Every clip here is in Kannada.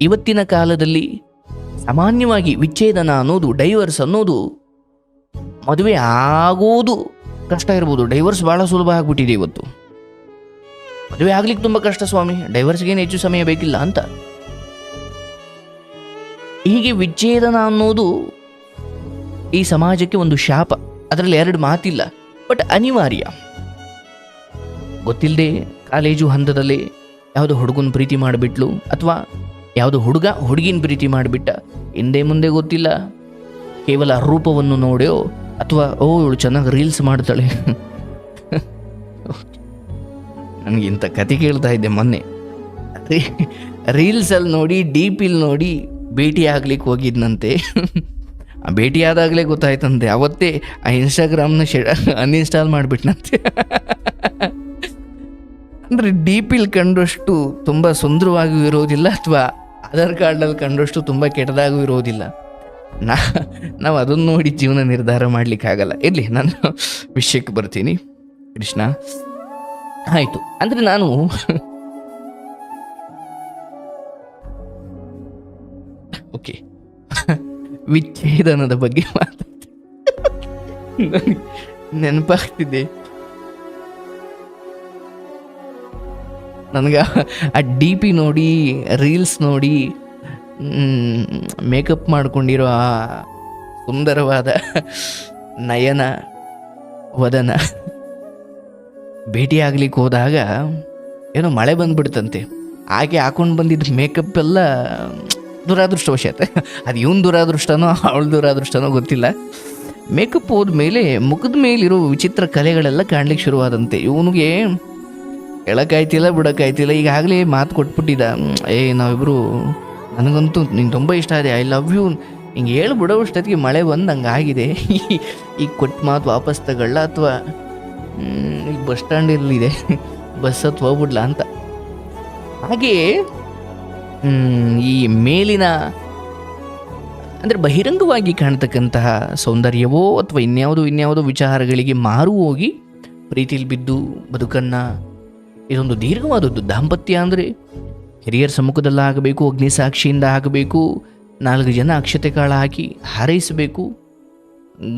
ಇವತ್ತಿನ ಕಾಲದಲ್ಲಿ ಸಾಮಾನ್ಯವಾಗಿ ವಿಚ್ಛೇದನ ಅನ್ನೋದು ಡೈವರ್ಸ್ ಅನ್ನೋದು ಮದುವೆ ಆಗೋದು ಕಷ್ಟ ಇರ್ಬೋದು. ಡೈವರ್ಸ್ ಭಾಳ ಸುಲಭ ಆಗಿಬಿಟ್ಟಿದೆ ಇವತ್ತು. ಮದುವೆ ಆಗ್ಲಿಕ್ಕೆ ತುಂಬ ಕಷ್ಟ ಸ್ವಾಮಿ. ಡೈವರ್ಸ್ಗೇನು ಹೆಚ್ಚು ಸಮಯ ಬೇಕಿಲ್ಲ ಅಂತ. ಹೀಗೆ ವಿಚ್ಛೇದನ ಅನ್ನೋದು ಈ ಸಮಾಜಕ್ಕೆ ಒಂದು ಶಾಪ. ಅದರಲ್ಲಿ ಎರಡು ಮಾತಿಲ್ಲ ಬಟ್ ಅನಿವಾರ್ಯ. ಗೊತ್ತಿಲ್ಲದೆ ಕಾಲೇಜು ಹಂತದಲ್ಲಿ ಯಾವುದೋ ಹುಡುಗನ ಪ್ರೀತಿ ಮಾಡಿಬಿಟ್ಲು, ಅಥವಾ ಯಾವುದೋ ಹುಡುಗ ಹುಡುಗಿನ ಪ್ರೀತಿ ಮಾಡಿಬಿಟ್ಟ. ಹಿಂದೆ ಮುಂದೆ ಗೊತ್ತಿಲ್ಲ. ಕೇವಲ ರೂಪವನ್ನು ನೋಡ್ಯೋ ಅಥವಾ, ಓ, ಇವಳು ಚೆನ್ನಾಗಿ ರೀಲ್ಸ್ ಮಾಡ್ತಾಳೆ. ನನಗೆ ಇಂಥ ಕತೆ ಕೇಳ್ತಾ ಇದ್ದೆ ಮೊನ್ನೆ. ರೀಲ್ಸಲ್ಲಿ ನೋಡಿ ಡಿ ಪಿಲ್ ನೋಡಿ ಭೇಟಿ ಆಗ್ಲಿಕ್ಕೆ ಹೋಗಿದ್ನಂತೆ. ಆ ಭೇಟಿ ಆದಾಗಲೇ ಗೊತ್ತಾಯ್ತಂತೆ, ಅವತ್ತೇ ಆ ಇನ್ಸ್ಟಾಗ್ರಾಮ್ನ ಶೆ ಅನ್ಇನ್ಸ್ಟಾಲ್ ಮಾಡಿಬಿಟ್ನಂತೆ. ಅಂದರೆ ಡಿ ಪಿಲ್ ಕಂಡಷ್ಟು ತುಂಬ ಸುಂದರವಾಗಿಯೂ ಇರೋದಿಲ್ಲ ಅಥವಾ? ಆಧಾರ್ ಕಾರ್ಡಲ್ಲಿ ಕಂಡಷ್ಟು ತುಂಬ ಕೆಟ್ಟದಾಗೂ ಇರೋದಿಲ್ಲ ನಾ, ನಾವು ಅದನ್ನು ನೋಡಿ ಜೀವನ ನಿರ್ಧಾರ ಮಾಡಲಿಕ್ಕಾಗಲ್ಲ. ಇರಲಿ, ನಾನು ವಿಷಯಕ್ಕೆ ಬರ್ತೀನಿ. ಕೃಷ್ಣ. ಆಯಿತು. ಅಂದರೆ ನಾನು ಓಕೆ. ವಿಚ್ಛೇದನದ ಬಗ್ಗೆ ಮಾತಾಡ್ತೀನಿ. ನನಗೆ ನೆನಪಾಗ್ತಿದೆ. ನನಗೆ ಆ ಡಿ ಪಿ ನೋಡಿ ರೀಲ್ಸ್ ನೋಡಿ ಮೇಕಪ್ ಮಾಡ್ಕೊಂಡಿರೋ ಆ ಸುಂದರವಾದ ನಯನ, ವದನ ಭೇಟಿ ಆಗ್ಲಿಕ್ಕೆ ಹೋದಾಗ ಏನೋ ಮಳೆ ಬಂದ್ಬಿಡ್ತಂತೆ. ಹಾಗೆ ಹಾಕೊಂಡು ಬಂದಿದ್ದ ಮೇಕಪ್ ಎಲ್ಲ ದುರಾದೃಷ್ಟವಶಾತ್. ಅದು ಇವನು ದುರಾದೃಷ್ಟನೋ ಅವಳು ದುರಾದೃಷ್ಟನೋ ಗೊತ್ತಿಲ್ಲ. ಮೇಕಪ್ ಹೋದ ಮೇಲೆ ಮುಖದ ಮೇಲಿರೋ ವಿಚಿತ್ರ ಕಲೆಗಳೆಲ್ಲ ಕಾಣ್ಲಿಕ್ಕೆ ಶುರುವಾದಂತೆ. ಇವನಿಗೆ ಹೇಳೋಕ್ಕಾಯ್ತಿಲ್ಲ ಬಿಡೋಕ್ಕಾಯ್ತಿಲ್ಲ ಈಗಾಗಲೇ ಮಾತು ಕೊಟ್ಬಿಟ್ಟಿದ್ದ. ಏ ನಾವಿಬ್ಬರು ನನಗಂತೂ ನಿಂಗೆ ತುಂಬ ಇಷ್ಟ ಇದೆ. ಐ ಲವ್ ಯು ಹಿಂಗೆ ಹೇಳಿ ಬಿಡೋಷ್ಟೊತ್ತಿಗೆ ಮಳೆ ಬಂದು ಹಂಗೆ ಆಗಿದೆ. ಈಗ ಕೊಟ್ಟು ಮಾತು ವಾಪಸ್ ತಗೊಳ್ಳ ಅಥವಾ ಈಗ ಬಸ್ ಸ್ಟ್ಯಾಂಡಲ್ಲಿದೆ ಬಸ್ ಹತ್ತು ಹೋಗ್ಬಿಡ್ಲ ಅಂತ. ಹಾಗೆಯೇ ಈ ಮೇಲಿನ, ಅಂದರೆ ಬಹಿರಂಗವಾಗಿ ಕಾಣ್ತಕ್ಕಂತಹ ಸೌಂದರ್ಯವೋ ಅಥವಾ ಇನ್ಯಾವುದೋ ಇನ್ಯಾವುದೋ ವಿಚಾರಗಳಿಗೆ ಮಾರು ಹೋಗಿ, ಪ್ರೀತಿಲಿ ಬಿದ್ದು ಬದುಕನ್ನು ಇದೊಂದು ದೀರ್ಘವಾದದ್ದು. ದಾಂಪತ್ಯ ಅಂದರೆ ಹಿರಿಯರ ಸಮ್ಮುಖದಲ್ಲಿ ಆಗಬೇಕು, ಅಗ್ನಿ ಸಾಕ್ಷಿಯಿಂದ ಆಗಬೇಕು, ನಾಲ್ಕು ಜನ ಅಕ್ಷತೆ ಕಾಳ ಹಾಕಿ ಹಾರೈಸಬೇಕು.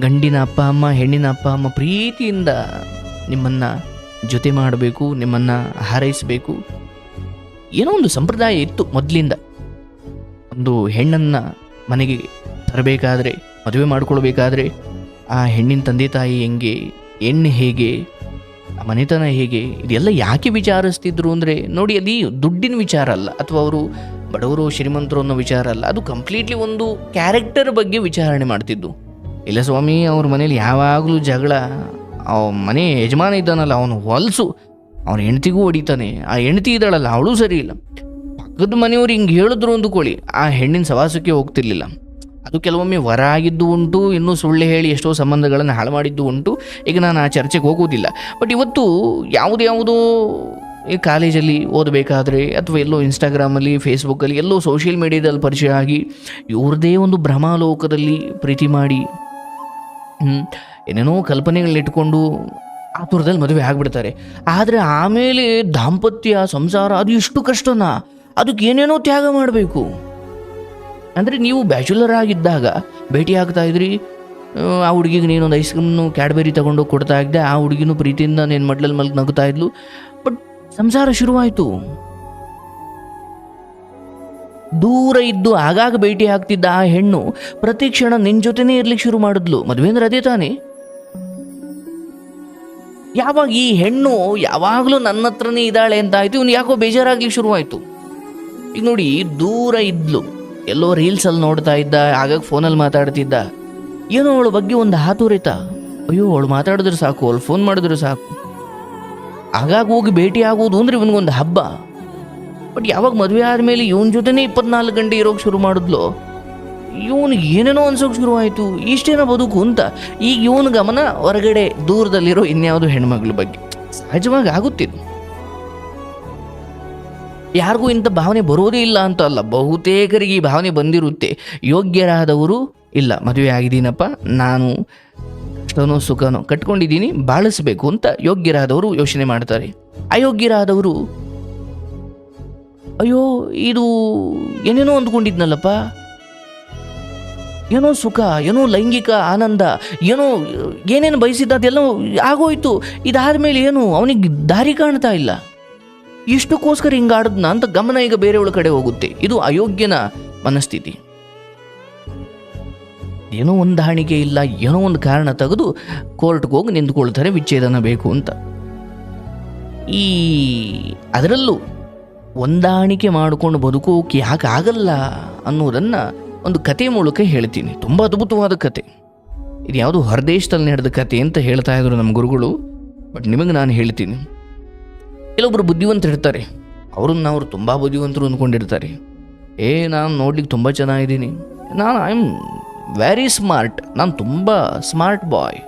ಗಂಡಿನ ಅಪ್ಪ ಅಮ್ಮ, ಹೆಣ್ಣಿನ ಅಪ್ಪ ಅಮ್ಮ ಪ್ರೀತಿಯಿಂದ ನಿಮ್ಮನ್ನು ಜೊತೆ ಮಾಡಬೇಕು, ನಿಮ್ಮನ್ನು ಹಾರೈಸಬೇಕು. ಏನೋ ಒಂದು ಸಂಪ್ರದಾಯ ಇತ್ತು ಮೊದಲಿಂದ. ಒಂದು ಹೆಣ್ಣನ್ನು ಮನೆಗೆ ತರಬೇಕಾದ್ರೆ, ಮದುವೆ ಮಾಡಿಕೊಳ್ಬೇಕಾದ್ರೆ, ಆ ಹೆಣ್ಣಿನ ತಂದೆ ತಾಯಿ ಹೆಂಗೆ, ಹೆಣ್ಣು ಹೇಗೆ ಮನೆತನ ಹೇಗೆ? ಇದೆಲ್ಲ ಯಾಕೆ ವಿಚಾರಿಸ್ತಿದ್ರು ಅಂದರೆ, ನೋಡಿ, ಅದು ದುಡ್ಡಿನ ವಿಚಾರ ಅಲ್ಲ, ಅಥವಾ ಅವರು ಬಡವರು ಶ್ರೀಮಂತರು ಅನ್ನೋ ವಿಚಾರ ಅಲ್ಲ, ಅದು ಕಂಪ್ಲೀಟ್ಲಿ ಒಂದು ಕ್ಯಾರೆಕ್ಟರ್ ಬಗ್ಗೆ ವಿಚಾರಣೆ ಮಾಡ್ತಿದ್ದು. ಇಲ್ಲ ಸ್ವಾಮಿ, ಅವ್ರ ಮನೇಲಿ ಯಾವಾಗಲೂ ಜಗಳ ಅವ ಮನೆ ಯಜಮಾನ ಇದ್ದಾನಲ್ಲ, ಅವನು ಹೊಲಸು, ಅವನ ಹೆಂಡತಿಗೂ ಹೊಡಿತಾನೆ, ಆ ಹೆಂಡತಿ ಇದ್ದಾಳಲ್ಲ, ಅವಳು ಸರಿ ಇಲ್ಲ. ಪಕ್ಕದ ಮನೆಯವ್ರು ಹಿಂಗೆ ಹೇಳಿದ್ರು ಅಂದುಕೊಳ್ಳಿ, ಆ ಹೆಣ್ಣಿನ ಸವಾಸಕ್ಕೆ ಹೋಗ್ತಿರ್ಲಿಲ್ಲ. ಅದು ಕೆಲವೊಮ್ಮೆ ವರ ಆಗಿದ್ದು ಉಂಟು, ಇನ್ನೂ ಸುಳ್ಳು ಹೇಳಿ ಎಷ್ಟೋ ಸಂಬಂಧಗಳನ್ನು ಹಾಳು ಮಾಡಿದ್ದು ಉಂಟು. ಈಗ ನಾನು ಆ ಚರ್ಚೆಗೆ ಹೋಗೋದಿಲ್ಲ ಬಟ್ ಇವತ್ತು ಯಾವುದ್ಯಾವುದೋ ಈ ಕಾಲೇಜಲ್ಲಿ ಓದಬೇಕಾದ್ರೆ ಅಥವಾ ಎಲ್ಲೋ ಇನ್ಸ್ಟಾಗ್ರಾಮಲ್ಲಿ ಫೇಸ್ಬುಕ್ಕಲ್ಲಿ ಎಲ್ಲೋ ಸೋಷಿಯಲ್ ಮೀಡಿಯಾದಲ್ಲಿ ಪರಿಚಯ ಆಗಿ ಇವ್ರದೇ ಒಂದು ಭ್ರಮಾಲೋಕದಲ್ಲಿ ಪ್ರೀತಿ ಮಾಡಿ ಏನೇನೋ ಏನೇನೋ ಕಲ್ಪನೆಗಳನ್ನಿಟ್ಕೊಂಡು ಆತುರದಲ್ಲಿ ಮದುವೆ ಆಗಿಬಿಡ್ತಾರೆ. ಆದರೆ ಆಮೇಲೆ ದಾಂಪತ್ಯ, ಸಂಸಾರ, ಅದು ಇಷ್ಟು ಕಷ್ಟನಾ? ಅದಕ್ಕೆ ಏನೇನೋ ತ್ಯಾಗ ಮಾಡಬೇಕು? ಅಂದರೆ ನೀವು ಬ್ಯಾಚುಲರ್ ಆಗಿದ್ದಾಗ ಭೇಟಿ ಆಗ್ತಾ ಇದ್ರಿ? ಆ, ಹುಡುಗಿಗೆ ನೀನೊಂದು ಐಸ್ ಕ್ರೀಮ್ನು ಕ್ಯಾಡ್ಬೆರಿ ತಗೊಂಡು ಕೊಡ್ತಾ ಇದ್ದೆ ಆ ಹುಡುಗಿನೂ ಪ್ರೀತಿಯಿಂದ ನೀನು ಮಡ್ಲಲ್ಲಿ ಮಲ್ಗಿ ನಗ್ತಾ ಇದ್ಲು. ಬಟ್ ಸಂಸಾರ ಶುರುವಾಯಿತು. ದೂರ ಇದ್ದು ಆಗಾಗ ಭೇಟಿ ಆಗ್ತಿದ್ದ ಆ ಹೆಣ್ಣು ಪ್ರತಿ ಕ್ಷಣ ನಿನ್ನ ಜೊತೆನೇ ಇರ್ಲಿಕ್ಕೆ ಶುರು ಮಾಡಿದ್ಲು. ಮದುವೆ ಅಂದ್ರೆ ಅದೇ ತಾನೇ. ಯಾವಾಗ ಈ ಹೆಣ್ಣು ಯಾವಾಗಲೂ ನನ್ನ ಹತ್ರನೇ ಇದ್ದಾಳೆ ಅಂತ ಆಯ್ತು ಇವ್ನು ಯಾಕೋ ಬೇಜಾರಾಗ್ಲಿಕ್ಕೆ ಶುರುವಾಯಿತು. ಈಗ ನೋಡಿ ದೂರ ಇದ್ಲು. ಎಲ್ಲೋ ರೀಲ್ಸಲ್ಲಿ ನೋಡ್ತಾ ಇದ್ದ ಆಗಾಗ ಫೋನಲ್ಲಿ ಮಾತಾಡ್ತಿದ್ದ. ಏನೋ ಅವಳ ಬಗ್ಗೆ ಒಂದು ಹಾತುರಿತ. ಅಯ್ಯೋ, ಅವಳು ಮಾತಾಡಿದ್ರೆ ಸಾಕು, ಅವಳು ಫೋನ್ ಮಾಡಿದ್ರು ಸಾಕು. ಆಗಾಗ ಹೋಗಿ ಭೇಟಿ ಆಗೋದು ಅಂದ್ರೆ ಇವನಿಗೊಂದು ಹಬ್ಬ. ಬಟ್ ಯಾವಾಗ ಮದುವೆ ಆದಮೇಲೆ ಇವನ ಜೊತೆನೇ ಇಪ್ಪತ್ನಾಲ್ಕು ಗಂಟೆ ಇರೋಕೆ ಶುರು ಮಾಡಿದ್ಲು? ಇವನಿಗೆ ಏನೇನೋ ಅನ್ಸೋಕೆ ಶುರುವಾಯಿತು ಇಷ್ಟೇನೋ ಬದುಕು ಅಂತ. ಈಗ ಇವನ ಗಮನ ಹೊರಗಡೆ ದೂರದಲ್ಲಿರೋ ಇನ್ಯಾವುದೋ ಹೆಣ್ಮಗಳ ಬಗ್ಗೆ. ಸಹಜವಾಗಿ ಆಗುತ್ತಿದ್ದು ಯಾರಿಗೂ ಇಂಥ ಭಾವನೆ ಬರೋದೇ ಇಲ್ಲ ಅಂತ ಅಲ್ಲ. ಬಹುತೇಕರಿಗೆ ಈ ಭಾವನೆ ಬಂದಿರುತ್ತೆ. ಯೋಗ್ಯರಾದವರು ಇಲ್ಲ. ಮದುವೆ ಆಗಿದ್ದೀನಪ್ಪ. ನಾನು ಕಷ್ಟನೋ ಸುಖನೋ ಕಟ್ಕೊಂಡಿದ್ದೀನಿ. ಬಾಳಿಸ್ಬೇಕು ಅಂತ ಯೋಗ್ಯರಾದವರು ಯೋಚನೆ ಮಾಡ್ತಾರೆ. ಅಯೋಗ್ಯರಾದವರು, ಅಯ್ಯೋ, ಇದು ಏನೇನೋ ಅಂದ್ಕೊಂಡಿದ್ನಲ್ಲಪ್ಪ. ಏನೋ ಸುಖ, ಏನೋ ಲೈಂಗಿಕ ಆನಂದ, ಏನೋ ಏನೇನು ಬಯಸಿದ್ದ ಅದೆಲ್ಲ ಆಗೋಯ್ತು. ಇದಾದ ಮೇಲೆ ಏನು? ಅವನಿಗೆ ದಾರಿ ಕಾಣ್ತಾ ಇಲ್ಲ. ಇಷ್ಟಕ್ಕೋಸ್ಕರ ಹಿಂಗಾಡದ್ನ ಅಂತ ಗಮನ ಈಗ ಬೇರೆಯವಳ ಕಡೆ ಹೋಗುತ್ತೆ. ಇದು ಅಯೋಗ್ಯನ ಮನಸ್ಥಿತಿ. ಏನೋ ಒಂದು ಇಲ್ಲ, ಏನೋ ಒಂದು ಕಾರಣ ತೆಗೆದು ಕೋರ್ಟ್ಗೆ ಹೋಗಿ ನಿಂತ್ಕೊಳ್ತಾರೆ ವಿಚ್ಛೇದನ ಬೇಕು ಅಂತ. ಈ ಅದರಲ್ಲೂ ಹೊಂದಾಣಿಕೆ ಮಾಡಿಕೊಂಡು ಬದುಕೋಕೆ ಯಾಕೆ ಆಗಲ್ಲ ಅನ್ನೋದನ್ನು ಒಂದು ಕತೆ ಮೂಲಕ ಹೇಳ್ತೀನಿ. ತುಂಬ ಅದ್ಭುತವಾದ ಕತೆ ಇದು ಯಾವುದು ಹೊರದೇಶದಲ್ಲಿ ನಡೆದ ಕತೆ ಅಂತ ಹೇಳ್ತಾ ಇದ್ರು ನಮ್ಮ ಗುರುಗಳು, ಬಟ್ ನಿಮಗೆ ನಾನು ಹೇಳ್ತೀನಿ. ಕೆಲವೊಬ್ರು ಬುದ್ಧಿವಂತ ಇರ್ತಾರೆ ಅವ್ರನ್ನ ಅವರು ತುಂಬ ಬುದ್ಧಿವಂತರು ಅಂದ್ಕೊಂಡಿರ್ತಾರೆ. ಏ, ನಾನು ನೋಡ್ಲಿಕ್ಕೆ ತುಂಬ ಚೆನ್ನಾಗಿದ್ದೀನಿ. ನಾನು ಐ ಆಮ್ ವೆರಿ ಸ್ಮಾರ್ಟ್ ನಾನು ತುಂಬ ಸ್ಮಾರ್ಟ್ ಬಾಯ್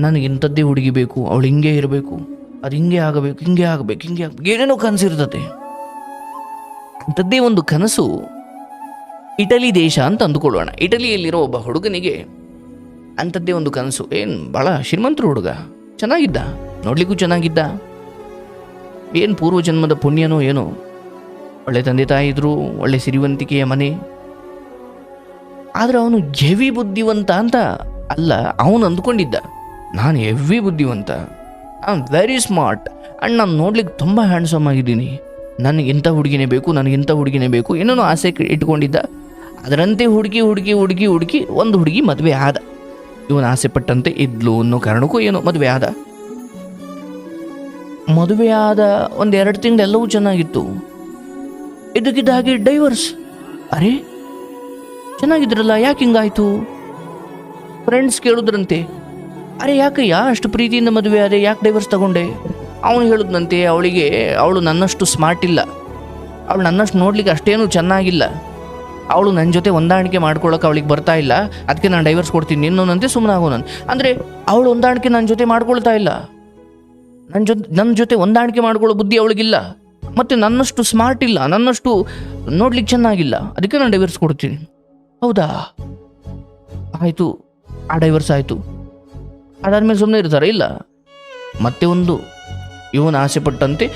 ನನಗೆ ಇಂಥದ್ದೇ ಹುಡುಗಿ ಬೇಕು. ಅವಳು ಹಿಂಗೆ ಇರಬೇಕು. ಅದು ಹಿಂಗೆ ಆಗಬೇಕು ಹಿಂಗೆ ಆಗಬೇಕು ಹಿಂಗೆ ಆಗಬೇಕು. ಏನೇನೋ ಕನಸಿರ್ತದೆ ಅಂಥದ್ದೇ ಒಂದು ಕನಸು ಇಟಲಿ ದೇಶ ಅಂತ ಅಂದುಕೊಳ್ಳೋಣ. ಇಟಲಿಯಲ್ಲಿರೋ ಒಬ್ಬ ಹುಡುಗನಿಗೆ ಅಂಥದ್ದೇ ಒಂದು ಕನಸು. ಏನು ಭಾಳ ಶ್ರೀಮಂತರು ಹುಡುಗ. ಚೆನ್ನಾಗಿದ್ದ. ನೋಡ್ಲಿಕ್ಕೂ ಚೆನ್ನಾಗಿದ್ದ. ಏನು ಪೂರ್ವ ಜನ್ಮದ ಪುಣ್ಯನೋ ಏನೋ. ಒಳ್ಳೆ ತಂದೆ ತಾಯಿ ಇದ್ರು, ಒಳ್ಳೆ ಸಿರಿವಂತಿಕೆಯ ಮನೆ. ಆದರೆ ಅವನು ಹೆವಿ ಬುದ್ಧಿವಂತ ಅಂತ ಅಲ್ಲ, ಅವನು ಅಂದ್ಕೊಂಡಿದ್ದ. ನಾನು ಹೆವಿ ಬುದ್ಧಿವಂತ. I am very smart and ನಾನು ನೋಡ್ಲಿಕ್ಕೆ ತುಂಬ ಹ್ಯಾಂಡ್ಸಮ್ ಆಗಿದ್ದೀನಿ. ನನಗೆ ಇಂಥ ಹುಡುಗಿನೇ ಬೇಕು, ನನಗೆ ಇಂಥ ಹುಡುಗಿನೇ ಬೇಕು, ಏನೇನೋ ಆಸೆ ಇಟ್ಕೊಂಡಿದ್ದ. ಅದರಂತೆ ಹುಡುಗಿ ಹುಡುಗಿ ಹುಡುಗಿ ಹುಡುಗಿ ಒಂದು ಹುಡುಗಿ ಮದುವೆ ಆದ. ಇವನು ಆಸೆ ಪಟ್ಟಂತೆ ಇದ್ಲು ಅನ್ನೋ ಕಾರಣಕ್ಕೂ ಏನೋ ಮದುವೆ ಆದ. ಮದುವೆ ಆದ ಒಂದು ಎರಡು ತಿಂಗಳೆಲ್ಲವೂ ಚೆನ್ನಾಗಿತ್ತು. ಇದಕ್ಕಿದ್ದ ಹಾಗೆ ಡೈವರ್ಸ್. ಅರೆ, ಚೆನ್ನಾಗಿದ್ರಲ್ಲ, ಯಾಕೆ ಹಿಂಗಾಯ್ತು? ಫ್ರೆಂಡ್ಸ್ ಕೇಳಿದ್ರಂತೆ. ಅರೆ, ಯಾಕಯ್ಯ, ಅಷ್ಟು ಪ್ರೀತಿಯಿಂದ ಮದುವೆ ಆದರೆ ಯಾಕೆ ಡೈವರ್ಸ್ ತಗೊಂಡೆ? ಅವನು ಹೇಳಿದ್ನಂತೆ, ಅವಳಿಗೆ, ಅವಳು ನನ್ನಷ್ಟು ಸ್ಮಾರ್ಟ್ ಇಲ್ಲ. ಅವಳು ನನ್ನಷ್ಟು ನೋಡ್ಲಿಕ್ಕೆ ಅಷ್ಟೇನು ಚೆನ್ನಾಗಿಲ್ಲ. ಅವಳು ನನ್ನ ಜೊತೆ ಹೊಂದಾಣಿಕೆ ಮಾಡ್ಕೊಳ್ಳೋಕೆ ಅವಳಿಗೆ ಬರ್ತಾ ಇಲ್ಲ. ಅದಕ್ಕೆ ನಾನು ಡೈವರ್ಸ್ ಕೊಡ್ತೀನಿ ನಿನ್ನೊಂದಂತೆ ಸುಮ್ಮನೆ ಅಂದರೆ, ಅವಳು ಹೊಂದಾಣಿಕೆ ನನ್ನ ಜೊತೆ ಮಾಡ್ಕೊಳ್ತಾ ಇಲ್ಲ. ನನ್ನ ಜೊತೆ ನನ್ನ ಜೊತೆ ಹೊಂದಾಣಿಕೆ ಮಾಡ್ಕೊಳ್ಳೋ ಬುದ್ಧಿ ಅವಳಿಗಿಲ್ಲ. ಮತ್ತು ನನ್ನಷ್ಟು ಸ್ಮಾರ್ಟ್ ಇಲ್ಲ, ನನ್ನಷ್ಟು ನೋಡ್ಲಿಕ್ಕೆ ಚೆನ್ನಾಗಿಲ್ಲ. ಅದಕ್ಕೆ ನಾನು ಡೈವರ್ಸ್ ಕೊಡ್ತೀನಿ. ಹೌದಾ? ಆಯಿತು, ಆ ಡೈವರ್ಸ್ ಆಯಿತು. ಅದಾದಮೇಲೆ ಸುಮ್ಮನೆ ಇರ್ತಾರೆ? ಇಲ್ಲ. ಮತ್ತೆ ಒಂದು, ಇವನು ಆಸೆ ಪಟ್ಟಂತೆ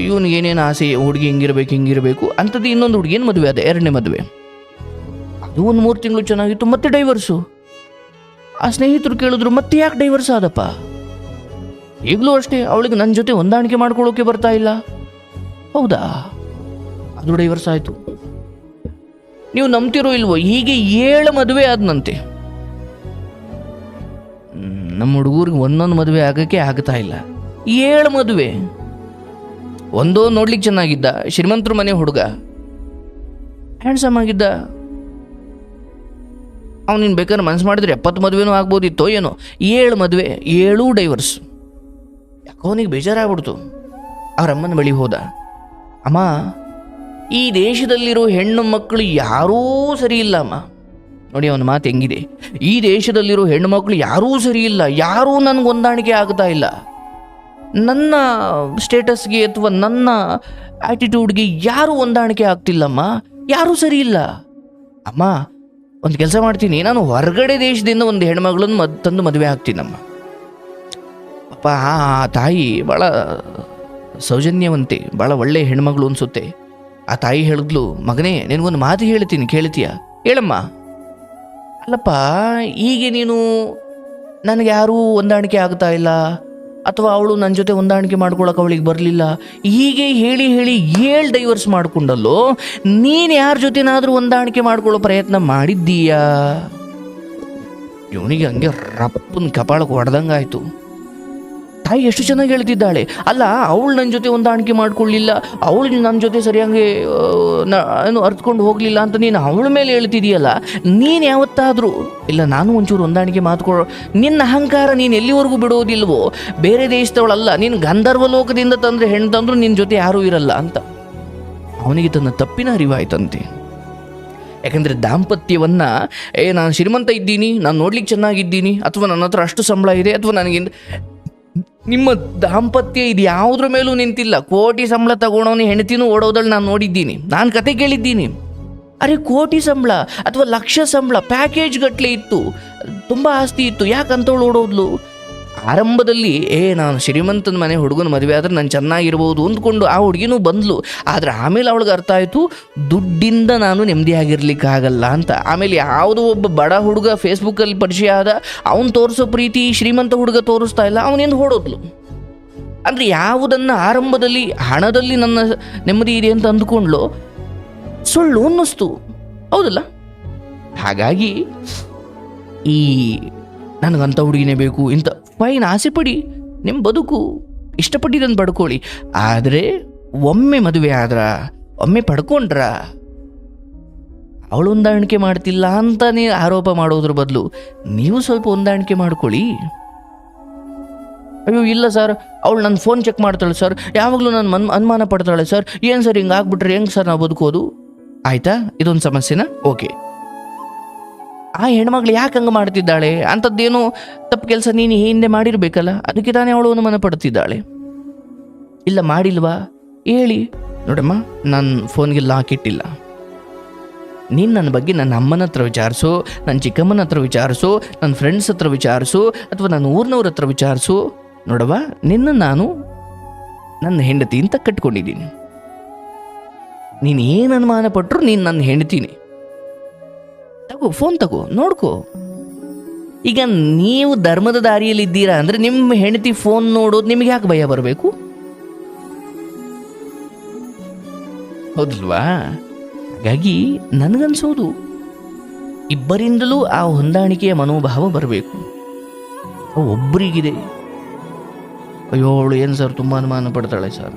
ಇವನಿಗೆ ಏನೇನು ಆಸೆ, ಹುಡುಗಿ ಹಿಂಗಿರಬೇಕು ಹಿಂಗಿರಬೇಕು, ಅಂಥದ್ದು ಇನ್ನೊಂದು ಹುಡುಗಿನ ಮದುವೆ ಅದೇ? ಎರಡನೇ ಮದುವೆ. ಅದು ಒಂದು ಮೂರು ತಿಂಗಳು ಚೆನ್ನಾಗಿತ್ತು, ಮತ್ತೆ ಡೈವರ್ಸು ಆ ಸ್ನೇಹಿತರು ಕೇಳಿದ್ರು, ಮತ್ತೆ ಯಾಕೆ ಡೈವರ್ಸ್ ಆದಪ್ಪ? ಈಗಲೂ ಅಷ್ಟೇ ಅವಳಿಗೆ ನನ್ನ ಜೊತೆ ಹೊಂದಾಣಿಕೆ ಮಾಡ್ಕೊಳ್ಳೋಕೆ ಬರ್ತಾ ಇಲ್ಲ. ಹೌದಾ? ಅದು ಡೈವರ್ಸ್ ಆಯಿತು. ನೀವು ನಂಬ್ತಿರೋ ಇಲ್ವೋ? ಹೀಗೆ ಏಳು ಮದುವೆ ಆದನಂತೆ. ನಮ್ಮ ಹುಡುಗರಿಗೆ ಒಂದೊಂದು ಮದುವೆ ಆಗೋಕ್ಕೆ ಆಗ್ತಾ ಇಲ್ಲ. ಏಳು ಮದುವೆ. ಒಂದೋ ನೋಡ್ಲಿಕ್ಕೆ ಚೆನ್ನಾಗಿದ್ದ. ಶ್ರೀಮಂತರ ಮನೆ ಹುಡುಗ. ಹ್ಯಾಂಡ್ಸಮ್ ಆಗಿದ್ದ. ಅವನಿನ್ ನೀನು ಬೇಕಾದ್ರೆ ಮನಸ್ಸು ಮಾಡಿದ್ರೆ ಎಪ್ಪತ್ತು ಮದುವೆನೂ ಆಗ್ಬೋದಿತ್ತೋ ಏನೋ. ಏಳು ಮದುವೆ, ಏಳು ಡೈವರ್ಸ್ ಅವನಿಗೆ ಬೇಜಾರಾಗ್ಬಿಡ್ತು. ಅವರಮ್ಮನ ಬಳಿ ಹೋದ. ಅಮ್ಮ, ಈ ದೇಶದಲ್ಲಿರೋ ಹೆಣ್ಣು ಮಕ್ಕಳು ಯಾರೂ ಸರಿ ಇಲ್ಲ, ಅಮ್ಮ. ನೋಡಿ ಅವನ ಮಾತು ಹೆಂಗಿದೆ. ಈ ದೇಶದಲ್ಲಿರೋ ಹೆಣ್ಣು ಮಕ್ಕಳು ಯಾರೂ ಸರಿ ಇಲ್ಲ, ಯಾರೂ ನನಗೆ ಹೊಂದಾಣಿಕೆ ಆಗ್ತಾ ಇಲ್ಲ. ನನ್ನ ಸ್ಟೇಟಸ್ಗೆ ಅಥವಾ ನನ್ನ ಆ್ಯಟಿಟ್ಯೂಡ್ಗೆ ಯಾರೂ ಹೊಂದಾಣಿಕೆ ಆಗ್ತಿಲ್ಲಮ್ಮ ಯಾರೂ ಸರಿ ಇಲ್ಲ. ಅಮ್ಮ, ಒಂದು ಕೆಲಸ ಮಾಡ್ತೀನಿ. ನಾನು ಹೊರಗಡೆ ದೇಶದಿಂದ ಒಂದು ಹೆಣ್ಮಗಳನ್ನು ಮದ್ ತಂದು ಮದುವೆ ಆಗ್ತೀನಮ್ಮ. ಅಪ್ಪ, ಆ ತಾಯಿ ಭಾಳ ಸೌಜನ್ಯವಂತೆ ಭಾಳ ಒಳ್ಳೆ ಹೆಣ್ಮಗಳು ಅನ್ಸುತ್ತೆ. ಆ ತಾಯಿ ಹೇಳಿದ್ಲು, ಮಗನೇ, ನಿನಗೊಂದು ಮಾತು ಹೇಳ್ತೀನಿ, ಕೇಳ್ತೀಯ? ಹೇಳಮ್ಮ. ಅಲ್ಲಪ್ಪ, ಈಗ ನೀನು ನನಗೆ ಯಾರೂ ಹೊಂದಾಣಿಕೆ ಆಗ್ತಾ ಇಲ್ಲ, ಅಥವಾ ಅವಳು ನನ್ನ ಜೊತೆ ಹೊಂದಾಣಿಕೆ ಮಾಡ್ಕೊಳಕ್ಕೆ ಅವಳಿಗೆ ಬರಲಿಲ್ಲ, ಹೀಗೆ ಹೇಳಿ ಹೇಳಿ ಏಳು ಡೈವರ್ಸ್ ಮಾಡಿಕೊಂಡಲ್ಲೋ, ನೀನು ಯಾರ ಜೊತೆನಾದರೂ ಹೊಂದಾಣಿಕೆ ಮಾಡ್ಕೊಳ್ಳೋ ಪ್ರಯತ್ನ ಮಾಡಿದ್ದೀಯಾ? ಇವನಿಗೆ ಹಂಗೆ ರಪ್ಪನ ಕಪಾಳಕ್ಕೆ ಹೊಡೆದಂಗಾಯ್ತು. ತಾಯಿ ಎಷ್ಟು ಚೆನ್ನಾಗಿ ಹೇಳ್ತಿದ್ದಾಳೆ. ಅಲ್ಲ, ಅವಳು ನನ್ನ ಜೊತೆ ಹೊಂದಾಣಿಕೆ ಮಾಡ್ಕೊಳ್ಳಿಲ್ಲ. ಅವಳು ನನ್ನ ಜೊತೆ ಸರಿಯಾಗಿ ಏನು ಅರ್ತ್ಕೊಂಡು ಹೋಗಲಿಲ್ಲ ಅಂತ ನೀನು ಅವಳ ಮೇಲೆ ಹೇಳ್ತಿದೀಯಲ್ಲ. ನೀನು ಯಾವತ್ತಾದರೂ, ಇಲ್ಲ, ನಾನು ಒಂಚೂರು ಹೊಂದಾಣಿಕೆ ಮಾತುಕೊಳ್ಳೋ ನಿನ್ನ ಅಹಂಕಾರ ನೀನು ಎಲ್ಲಿವರೆಗೂ ಬಿಡೋದಿಲ್ವೋ? ಬೇರೆ ದೇಶದವಳಲ್ಲ, ನೀನು ಗಂಧರ್ವ ಲೋಕದಿಂದ ತಂದರೆ ಹೆಣ್ಣು ತಂದ್ರು ನಿನ್ನ ಜೊತೆ ಯಾರೂ ಇರಲ್ಲ ಅಂತ. ಅವನಿಗೆ ತನ್ನ ತಪ್ಪಿನ ಅರಿವಾಯ್ತಂತೆ. ಯಾಕಂದರೆ ದಾಂಪತ್ಯವನ್ನು, ಏ, ನಾನು ಶ್ರೀಮಂತ ಇದ್ದೀನಿ, ನಾನು ನೋಡ್ಲಿಕ್ಕೆ ಚೆನ್ನಾಗಿದ್ದೀನಿ, ಅಥವಾ ನನ್ನ ಹತ್ರ ಅಷ್ಟು ಸಂಬಳ ಇದೆ, ಅಥವಾ ನನಗಿಂತ ನಿಮ್ಮ ದಾಂಪತ್ಯ ಇದು ಯಾವುದ್ರ ಮೇಲೂ ನಿಂತಿಲ್ಲ. ಕೋಟಿ ಸಂಬಳ ತಗೊಳೋನು ಹೆಂಡತಿನೂ ಓಡೋದಳು ನಾನು ನೋಡಿದ್ದೀನಿ. ನಾನು ಕತೆ ಕೇಳಿದ್ದೀನಿ. ಅರೆ ಕೋಟಿ ಸಂಬಳ ಅಥವಾ ಲಕ್ಷ ಸಂಬಳ ಪ್ಯಾಕೇಜ್ ಗಟ್ಟಲೆ ಇತ್ತು. ತುಂಬ ಆಸ್ತಿ ಇತ್ತು. ಯಾಕಂತವಳು ಓಡೋದ್ಲು? ಆರಂಭದಲ್ಲಿ, ಏ, ನಾನು ಶ್ರೀಮಂತನ ಮನೆ ಹುಡುಗನ ಮದುವೆ ಆದರೆ ನಾನು ಚೆನ್ನಾಗಿರ್ಬೋದು ಅಂದ್ಕೊಂಡು ಆ ಹುಡುಗಿನೂ ಬಂದ್ಲು. ಆದರೆ ಆಮೇಲೆ ಅವಳಿಗೆ ಅರ್ಥ ಆಯಿತು, ದುಡ್ಡಿಂದ ನಾನು ನೆಮ್ಮದಿಯಾಗಿರ್ಲಿಕ್ಕಾಗಲ್ಲ ಅಂತ. ಆಮೇಲೆ ಯಾವುದೋ ಒಬ್ಬ ಬಡ ಹುಡುಗ ಫೇಸ್ಬುಕ್ಕಲ್ಲಿ ಪರಿಚಯ ಆದ, ಅವನು ತೋರಿಸೋ ಪ್ರೀತಿ ಶ್ರೀಮಂತ ಹುಡುಗ ತೋರಿಸ್ತಾ ಇಲ್ಲ ಅವನಿಂದ ಹೊಡೋದ್ಲು. ಅಂದರೆ ಯಾವುದನ್ನು ಆರಂಭದಲ್ಲಿ, ಹಣದಲ್ಲಿ ನನ್ನ ನೆಮ್ಮದಿ ಇದೆ ಅಂತ ಅಂದ್ಕೊಂಡ್ಲು, ಸುಳ್ಳು ಅನ್ನಿಸ್ತು. ಹೌದಲ್ಲ? ಹಾಗಾಗಿ, ಈ ನನಗಂಥ ಹುಡುಗಿನೇ ಬೇಕು ಇಂಥ ಫೈನ್ ಆಸೆ ಪಡಿ ನಿಮ್ಮ ಬದುಕು ಇಷ್ಟಪಟ್ಟಿದ್ದನ್ನು ಪಡ್ಕೊಳ್ಳಿ. ಆದರೆ ಒಮ್ಮೆ ಮದುವೆ ಆದ್ರ, ಒಮ್ಮೆ ಪಡ್ಕೊಂಡ್ರ ಅವಳು ಹೊಂದಾಣಿಕೆ ಮಾಡ್ತಿಲ್ಲ ಅಂತಾನೆ ಆರೋಪ ಮಾಡೋದ್ರ ಬದಲು ನೀವು ಸ್ವಲ್ಪ ಹೊಂದಾಣಿಕೆ ಮಾಡ್ಕೊಳ್ಳಿ. ಅಯ್ಯೋ, ಇಲ್ಲ ಸರ್, ಅವಳು ನನ್ನ ಫೋನ್ ಚೆಕ್ ಮಾಡ್ತಾಳೆ ಸರ್, ಯಾವಾಗಲೂ ನನ್ನ ಮನ್, ಅನುಮಾನ ಪಡ್ತಾಳೆ ಸರ್, ಏನು ಸರ್ ಹಿಂಗೆ ಆಗ್ಬಿಟ್ರೆ ಹೆಂಗೆ ಸರ್ ನಾವು ಬದುಕೋದು? ಆಯಿತಾ? ಇದೊಂದು ಸಮಸ್ಯೆನಾ? ಓಕೆ. ಆ ಹೆಣ್ಮಗಳು ಯಾಕೆ ಹಂಗೆ ಮಾಡ್ತಿದ್ದಾಳೆ? ಅಂಥದ್ದೇನೋ ತಪ್ಪು ಕೆಲಸ ನೀನು ಹಿಂದೆ ಮಾಡಿರಬೇಕಲ್ಲ, ಅದಕ್ಕೆ ತಾನೇ ಅವಳು ಅನುಮಾನ ಪಡ್ತಿದ್ದಾಳೆ ಇಲ್ಲ, ಮಾಡಿಲ್ವಾ? ಹೇಳಿ. ನೋಡಮ್ಮ ನನ್ನ ಫೋನ್ಗೆ ಲಾಕ್ ಇಟ್ಟಿಲ್ಲ. ನೀನು ನನ್ನ ಬಗ್ಗೆ ನನ್ನ ಅಮ್ಮನ ಹತ್ರ ವಿಚಾರಿಸು ನನ್ನ ಚಿಕ್ಕಮ್ಮನ ಹತ್ರ ವಿಚಾರಿಸು ನನ್ನ ಫ್ರೆಂಡ್ಸ್ ಹತ್ರ ವಿಚಾರಿಸು, ಅಥವಾ ನನ್ನ ಊರಿನವ್ರ ಹತ್ರ ವಿಚಾರಿಸು. ನೋಡವ್ವ, ನಿನ್ನ ನಾನು ನನ್ನ ಹೆಂಡತಿ ಅಂತ ಕಟ್ಕೊಂಡಿದ್ದೀನಿ. ನೀನು ಏನು ಅನುಮಾನ ಪಟ್ಟರು ನೀನು ನನ್ನ ಹೆಂಡತೀನಿ. ತಗೋ ಫೋನ್ ತಗೋ, ನೋಡ್ಕೋ. ಈಗ ನೀವು ಧರ್ಮದ ದಾರಿಯಲ್ಲಿ ಇದ್ದೀರಾ ಅಂದರೆ ನಿಮ್ಮ ಹೆಂಡತಿ ಫೋನ್ ನೋಡೋದು ನಿಮಗೆ ಯಾಕೆ ಭಯ ಬರಬೇಕು? ಹೌದಲ್ವಾ? ಹಾಗಾಗಿ ನನಗನ್ಸೋದು, ಇಬ್ಬರಿಂದಲೂ ಆ ಹೊಂದಾಣಿಕೆಯ ಮನೋಭಾವ ಬರಬೇಕು. ಒಬ್ಬರಿಗಿದೆ ಅಯ್ಯೋ, ಅವಳು ಏನು ಸರ್ ತುಂಬ ಅನುಮಾನ ಪಡ್ತಾಳೆ ಸರ್?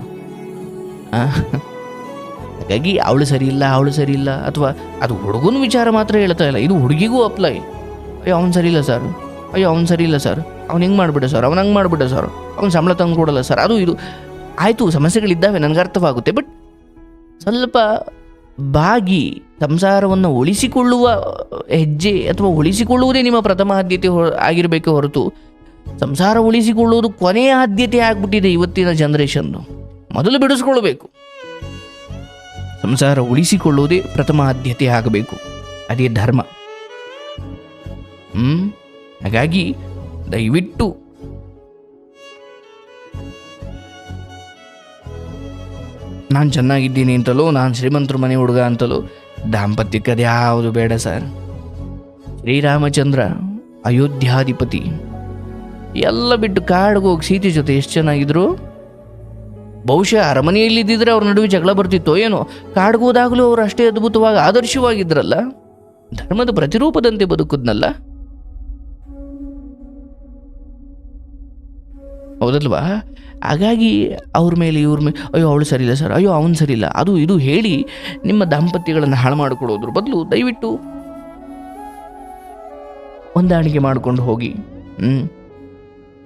ಹಾಗಾಗಿ ಅವಳು ಸರಿ ಇಲ್ಲ ಅವಳು ಸರಿ ಇಲ್ಲ ಅಥವಾ ಅದು ಹುಡುಗನ ವಿಚಾರ ಮಾತ್ರ ಹೇಳ್ತಾ ಇಲ್ಲ. ಇದು ಹುಡುಗಿಗೂ ಅಪ್ಲೈ ಅಯ್ಯೋ, ಅವ್ನು ಸರಿ ಇಲ್ಲ ಸರ್ ಅಯ್ಯೋ, ಅವ್ನು ಸರಿ ಇಲ್ಲ ಸರ್ ಅವ್ನು ಹೆಂಗೆ ಮಾಡಿಬಿಟ್ಟೆ ಸರ್ ಅವ್ನು ಹಂಗೆ ಮಾಡಿಬಿಟ್ಟೆ ಸರ್ ಅವ್ನು ಸಂಬಳ ತಂದು ಕೊಡಲ್ಲ ಸರ್ ಅದು ಇದು. ಆಯಿತು, ಸಮಸ್ಯೆಗಳಿದ್ದಾವೆ, ನನಗೆ ಅರ್ಥವಾಗುತ್ತೆ ಬಟ್ ಸ್ವಲ್ಪ ಬಾಗಿ ಸಂಸಾರವನ್ನು ಉಳಿಸಿಕೊಳ್ಳುವ ಹೆಜ್ಜೆ ಅಥವಾ ಉಳಿಸಿಕೊಳ್ಳುವುದೇ ನಿಮ್ಮ ಪ್ರಥಮ ಆದ್ಯತೆ ಹೊ- ಆಗಿರಬೇಕೆ ಹೊರತು ಸಂಸಾರ ಉಳಿಸಿಕೊಳ್ಳುವುದು ಕೊನೆಯ ಆದ್ಯತೆ ಆಗಿಬಿಟ್ಟಿದೆ ಇವತ್ತಿನ ಜನ್ರೇಷನ್ನು ಮೊದಲು ಬಿಡಿಸ್ಕೊಳ್ಬೇಕು. ಸಂಸಾರ ಉಳಿಸಿಕೊಳ್ಳುವುದೇ ಪ್ರಥಮ ಆದ್ಯತೆ ಆಗಬೇಕು. ಅದೇ ಧರ್ಮ. ಹ್ಮ್? ಹಾಗಾಗಿ ದಯವಿಟ್ಟು. ನಾನು ಚೆನ್ನಾಗಿದ್ದೀನಿ ಅಂತಲೋ, ನಾನು ಶ್ರೀಮಂತರು ಮನೆ ಹುಡುಗ ಅಂತಲೋ, ದಾಂಪತ್ಯಕ್ಕೆ ಅದ್ಯಾವುದು ಬೇಡ ಸರ್. ಶ್ರೀರಾಮಚಂದ್ರ, ಅಯೋಧ್ಯಾಧಿಪತಿ, ಎಲ್ಲ ಬಿಟ್ಟು ಕಾಡಿಗೆ ಹೋಗಿ ಸೀತೆ ಜೊತೆ ಎಷ್ಟು ಚೆನ್ನಾಗಿದ್ರು ಬಹುಶಃ ಅರಮನೆಯಲ್ಲಿದ್ದಿದ್ರೆ ಅವ್ರ ನಡುವೆ ಜಗಳ ಬರ್ತಿತ್ತೋ ಏನೋ? ಕಾಡ್ಗೋದಾಗಲೂ ಅವರು ಅಷ್ಟೇ ಅದ್ಭುತವಾಗಿ ಆದರ್ಶವಾಗಿದ್ರಲ್ಲ? ಧರ್ಮದ ಪ್ರತಿರೂಪದಂತೆ ಬದುಕುದ್ನಲ್ಲ? ಹೌದಲ್ವಾ? ಹಾಗಾಗಿ ಅವ್ರ ಮೇಲೆ ಇವ್ರ ಮೇಲೆ ಅಯ್ಯೋ ಅವಳು ಸರಿಯಿಲ್ಲ ಸರ್, ಅಯ್ಯೋ ಅವನು ಸರಿಯಿಲ್ಲ, ಅದು ಇದು ಹೇಳಿ ನಿಮ್ಮ ದಾಂಪತ್ಯಗಳನ್ನು ಹಾಳು ಮಾಡಿಕೊಡೋದ್ರ ಬದಲು ದಯವಿಟ್ಟು ಹೊಂದಾಣಿಕೆ ಮಾಡಿಕೊಂಡು ಹೋಗಿ ಹ್ಞೂ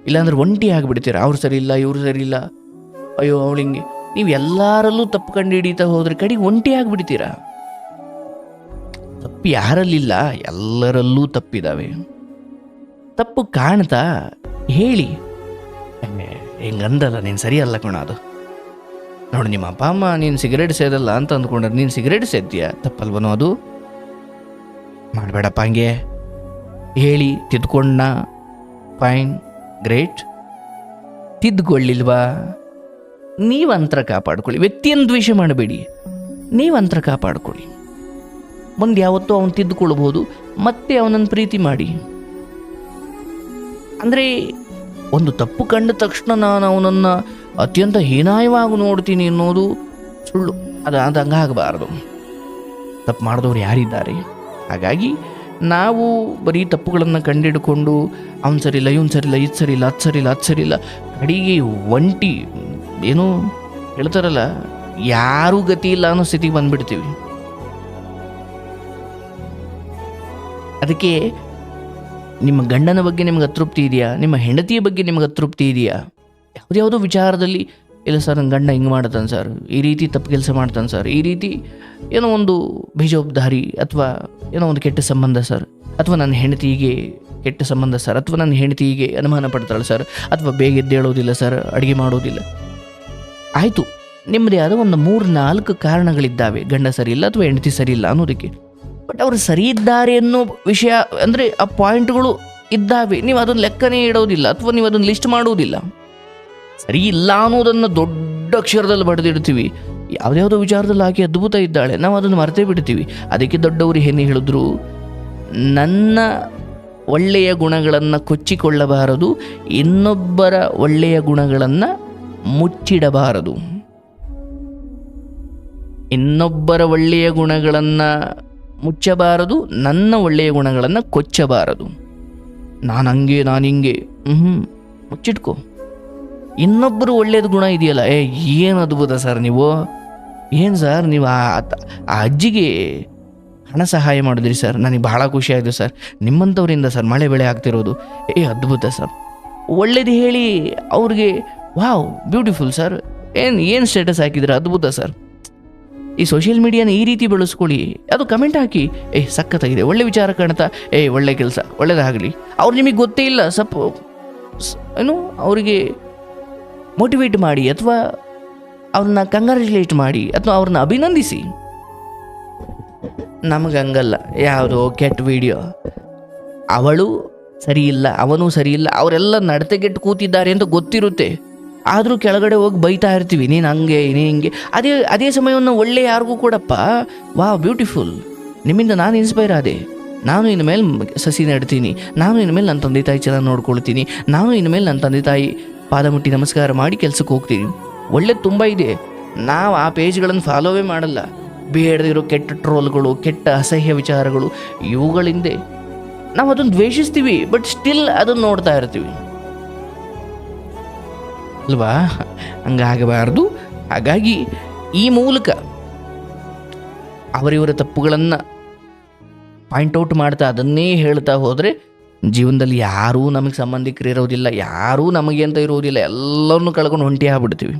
ಇಲ್ಲಾಂದ್ರೆ ಒಂಟಿ ಆಗಿಬಿಡ್ತೀರ? ಅವ್ರು ಸರಿಯಿಲ್ಲ, ಇವ್ರು ಸರಿ ಇಲ್ಲ ಅಯ್ಯೋ ಅವಳು ಹಿಂಗೆ ನೀವು ಎಲ್ಲರಲ್ಲೂ ತಪ್ಪು ಕಂಡು ಹಿಡಿತಾ ಹೋದ್ರೆ ಕಡೆಗೆ ಒಂಟಿ ಆಗಿಬಿಡ್ತೀರಾ? ತಪ್ಪು ಯಾರಲ್ಲಿಲ್ಲ, ಎಲ್ಲರಲ್ಲೂ ತಪ್ಪಿದಾವೆ. ತಪ್ಪು ಕಾಣ್ತಾ, ಹೇಳಿ. ಹೆಂಗಂದಲ್ಲ, ನೀನು ಸರಿಯಲ್ಲ ಕಣ ಅದು. ನೋಡಿ, ನಿಮ್ಮ ಅಪ್ಪ ಅಮ್ಮ ನೀನು ಸಿಗರೇಟ್ ಸೇದಲ್ಲ ಅಂತ ಅಂದ್ಕೊಂಡ್ರೆ ನೀನು ಸಿಗರೇಟ್ ಸೇದ್ತೀಯ? ತಪ್ಪಲ್ವನೋ ಅದು? ಮಾಡಬೇಡಪ್ಪ ಹಂಗೆ. ಹೇಳಿ ತಿದ್ಕೊಂಡ ಫೈನ್, ಗ್ರೇಟ್. ತಿದ್ದುಕೊಳ್ಳಿಲ್ವಾ ನೀವು ಅಂತರ ಕಾಪಾಡ್ಕೊಳ್ಳಿ. ವ್ಯಕ್ತಿಯನ್ನು ದ್ವೇಷ ಮಾಡಬೇಡಿ. ನೀವು ಅಂತರ ಕಾಪಾಡ್ಕೊಳ್ಳಿ. ಮುಂದೆ ಯಾವತ್ತೂ ಅವನು ತಿದ್ದುಕೊಳ್ಬೋದು ಮತ್ತೆ ಅವನನ್ನು ಪ್ರೀತಿ ಮಾಡಿ. ಅಂದರೆ ಒಂದು ತಪ್ಪು ಕಂಡ ತಕ್ಷಣ ನಾನು ಅವನನ್ನು ಅತ್ಯಂತ ಹೀನಾಯವಾಗಿ ನೋಡ್ತೀನಿ ಅನ್ನೋದು ಸುಳ್ಳು. ಅದು ಅದು ಹಂಗಾಗಬಾರ್ದು ತಪ್ಪು ಮಾಡಿದವ್ರು ಯಾರಿದ್ದಾರೆ? ಹಾಗಾಗಿ ನಾವು ಬರೀ ತಪ್ಪುಗಳನ್ನು ಕಂಡಿಡ್ಕೊಂಡು, ಅವ್ನು ಸರಿಯಿಲ್ಲ, ಇವ್ನು ಸರಿಯಿಲ್ಲ, ಇದು ಸರಿಯಿಲ್ಲ, ಅದು ಸರಿಯಿಲ್ಲ ಅದು ಸರಿಯಿಲ್ಲ, ಕಡೆಗೆ ಒಂಟಿ ಏನೋ ಹೇಳ್ತಾರಲ್ಲ, ಯಾರೂ ಗತಿ ಇಲ್ಲ ಅನ್ನೋ ಸ್ಥಿತಿಗೆ ಬಂದ್ಬಿಡ್ತೀವಿ. ಅದಕ್ಕೆ ನಿಮ್ಮ ಗಂಡನ ಬಗ್ಗೆ ನಿಮ್ಗೆ ಅತೃಪ್ತಿ ಇದೆಯಾ? ನಿಮ್ಮ ಹೆಂಡತಿಯ ಬಗ್ಗೆ ನಿಮ್ಗೆ ಅತೃಪ್ತಿ ಇದೆಯಾ? ಯಾವುದ್ಯಾವುದೋ ವಿಚಾರದಲ್ಲಿ, ಇಲ್ಲ ಸರ್, ನನ್ನ ಗಂಡ ಹಿಂಗೆ ಮಾಡ್ತಾನೆ ಸರ್, ಈ ರೀತಿ ತಪ್ಪು ಕೆಲಸ ಮಾಡ್ತಾನೆ ಸರ್, ಈ ರೀತಿ ಏನೋ ಒಂದು ಬೇಜವಾಬ್ದಾರಿ ಅಥವಾ ಏನೋ ಒಂದು ಕೆಟ್ಟ ಸಂಬಂಧ ಸರ್, ಅಥವಾ ನನ್ನ ಹೆಂಡತಿಗೆ ಕೆಟ್ಟ ಸಂಬಂಧ ಸರ್, ಅಥವಾ ನನ್ನ ಹೆಂಡತಿಗೆ ಅನುಮಾನ ಪಡ್ತಾಳೆ ಸರ್, ಅಥವಾ ಬೇಗ ಎದ್ದೇಳೋದಿಲ್ಲ ಸರ್, ಅಡುಗೆ ಮಾಡೋದಿಲ್ಲ. ಆಯಿತು. ನಿಮ್ಮದೇ ಆದ ಒಂದು ಮೂರು ನಾಲ್ಕು ಕಾರಣಗಳಿದ್ದಾವೆ. ಗಂಡ ಸರಿಯಿಲ್ಲ ಅಥವಾ ಹೆಂಡತಿ ಸರಿಯಿಲ್ಲ ಅನ್ನೋದಕ್ಕೆ. ಬಟ್ ಅವರು ಸರಿ ಇದ್ದಾರೆ ಅನ್ನೋ ವಿಷಯ ಅಂದರೆ ಆ ಪಾಯಿಂಟ್ಗಳು ಇದ್ದಾವೆ. ನೀವು ಅದನ್ನು ಲೆಕ್ಕನೇ ಇಡೋದಿಲ್ಲ ಅಥವಾ ನೀವು ಅದನ್ನು ಲಿಸ್ಟ್ ಮಾಡುವುದಿಲ್ಲ ಸರಿ ಇಲ್ಲ ಅನ್ನೋದನ್ನು ದೊಡ್ಡ ಅಕ್ಷರದಲ್ಲಿ ಬರೆದಿಡ್ತೀವಿ ಯಾವುದ್ಯಾವುದೋ ವಿಚಾರದಲ್ಲಿ ಹಾಕಿ ಅದ್ಭುತ ಇದ್ದಾಳೆ. ನಾವು ಅದನ್ನು ಮರೆತೇ ಬಿಡ್ತೀವಿ. ಅದಕ್ಕೆ ದೊಡ್ಡವರು ಏನು ಹೇಳಿದ್ರು? ನನ್ನ ಒಳ್ಳೆಯ ಗುಣಗಳನ್ನು ಕೊಚ್ಚಿಕೊಳ್ಳಬಾರದು. ಇನ್ನೊಬ್ಬರ ಒಳ್ಳೆಯ ಗುಣಗಳನ್ನು ಮುಚ್ಚಿಡಬಾರದು. ಇನ್ನೊಬ್ಬರ ಒಳ್ಳೆಯ ಗುಣಗಳನ್ನು ಮುಚ್ಚಬಾರದು, ನನ್ನ ಒಳ್ಳೆಯ ಗುಣಗಳನ್ನು ಕೊಚ್ಚಬಾರದು. ನಾನು ಹಂಗೆ, ನಾನು ಹಿಂಗೆ. ಹ್ಞೂ ಮುಚ್ಚಿಟ್ಕೋ. ಇನ್ನೊಬ್ಬರು ಒಳ್ಳೆಯದು ಗುಣ ಇದೆಯಲ್ಲ, ಏ, ಏನು ಅದ್ಭುತ ಸರ್ ನೀವು? ಏನು ಸರ್, ನೀವು ಆ ಅಜ್ಜಿಗೆ ಹಣ ಸಹಾಯ ಮಾಡಿದ್ರಿ ಸರ್, ನನಗೆ ಭಾಳ ಖುಷಿ ಆಯಿತು ಸರ್. ನಿಮ್ಮಂಥವರಿಂದ ಸರ್, ಮಳೆ ಬೆಳೆ ಆಗ್ತಿರೋದು. ಏ, ಅದ್ಭುತ ಸರ್. ಒಳ್ಳೇದು ಹೇಳಿ ಅವ್ರಿಗೆ ವಾವ್, ಬ್ಯೂಟಿಫುಲ್ ಸರ್. ಏನು ಏನು ಸ್ಟೇಟಸ್ ಹಾಕಿದ್ರೆ? ಅದ್ಭುತ ಸರ್. ಈ ಸೋಷಿಯಲ್ ಮೀಡಿಯಾನ ಈ ರೀತಿ ಬಳಸ್ಕೊಳ್ಳಿ. ಅದು ಕಮೆಂಟ್ ಹಾಕಿ, ಏ, ಸಖತ್ತಾಗಿದೆ. ಒಳ್ಳೆ ವಿಚಾರ ಕಾಣ್ತಾ, ಏ, ಒಳ್ಳೆ ಕೆಲಸ, ಒಳ್ಳೇದಾಗಲಿ. ಅವ್ರು ನಿಮಗೆ ಗೊತ್ತೇ ಇಲ್ಲ, ಸಪ್ ಏನು, ಅವರಿಗೆ ಮೋಟಿವೇಟ್ ಮಾಡಿ, ಅಥವಾ ಅವ್ರನ್ನ ಕಂಗ್ರ್ಯಾಚುಲೇಟ್ ಮಾಡಿ, ಅಥವಾ ಅವ್ರನ್ನ ಅಭಿನಂದಿಸಿ. ನಮಗೆ ಹಂಗಲ್ಲ. ಯಾವುದೋ ಕೆಟ್ಟ ವಿಡಿಯೋ ಅವಳು ಸರಿ ಇಲ್ಲ, ಅವನು ಸರಿ ಇಲ್ಲ, ಅವರೆಲ್ಲ ನಡತೆಗೆಟ್ಟು ಕೂತಿದ್ದಾರೆ ಅಂತ ಗೊತ್ತಿರುತ್ತೆ. ಆದರೂ ಕೆಳಗಡೆ ಹೋಗಿ ಬೈತಾ ಇರ್ತೀವಿ, ನೀನು ಹಂಗೆ, ನೀನು ಹಿಂಗೆ. ಅದೇ ಅದೇ ಸಮಯವನ್ನು ಒಳ್ಳೆ ಯಾರಿಗೂ ಕೊಡಪ್ಪ. ವಾ ಬ್ಯೂಟಿಫುಲ್. ನಿಮ್ಮಿಂದ ನಾನು ಇನ್ಸ್ಪೈರ್ ಆದೆ. ನಾನು ಇನ್ನು ಮೇಲೆ ಸಸಿ ನೆಡ್ತೀನಿ. ನಾನು ಇನ್ನು ಮೇಲೆ ನನ್ನ ತಂದೆ ತಾಯಿ ಚೆನ್ನಾಗಿ ನೋಡ್ಕೊಳ್ತೀನಿ. ನಾನು ಇನ್ನು ಮೇಲೆ ನನ್ನ ತಂದೆ ತಾಯಿ ಪಾದ ಮುಟ್ಟಿ ನಮಸ್ಕಾರ ಮಾಡಿ ಕೆಲಸಕ್ಕೆ ಹೋಗ್ತೀನಿ. ಒಳ್ಳೇದು ತುಂಬ ಇದೆ. ನಾವು ಆ ಪೇಜ್ಗಳನ್ನು ಫಾಲೋವೇ ಮಾಡಲ್ಲ. ಬೇಡದಿರೋ ಕೆಟ್ಟ ಟ್ರೋಲ್ಗಳು, ಕೆಟ್ಟ ಅಸಹ್ಯ ವಿಚಾರಗಳು, ಇವುಗಳಿಂದೆ. ನಾವು ಅದನ್ನು ದ್ವೇಷಿಸ್ತೀವಿ, ಬಟ್ ಸ್ಟಿಲ್ ಅದನ್ನು ನೋಡ್ತಾ ಇರ್ತೀವಿ. ಅಲ್ವಾ? ಹಂಗಾಗಬಾರ್ದು. ಹಾಗಾಗಿ ಈ ಮೂಲಕ ಅವರಿವರ ತಪ್ಪುಗಳನ್ನು ಪಾಯಿಂಟ್ ಔಟ್ ಮಾಡ್ತಾ ಅದನ್ನೇ ಹೇಳ್ತಾ ಹೋದರೆ ಜೀವನದಲ್ಲಿ ಯಾರೂ ನಮಗೆ ಸಂಬಂಧಿಕರು ಇರೋದಿಲ್ಲ, ಯಾರೂ ನಮಗೆ ಅಂತ ಇರೋದಿಲ್ಲ, ಎಲ್ಲರನ್ನೂ ಕಳ್ಕೊಂಡು ಹೊಂಟಿ ಆಗ್ಬಿಡ್ತೀವಿ.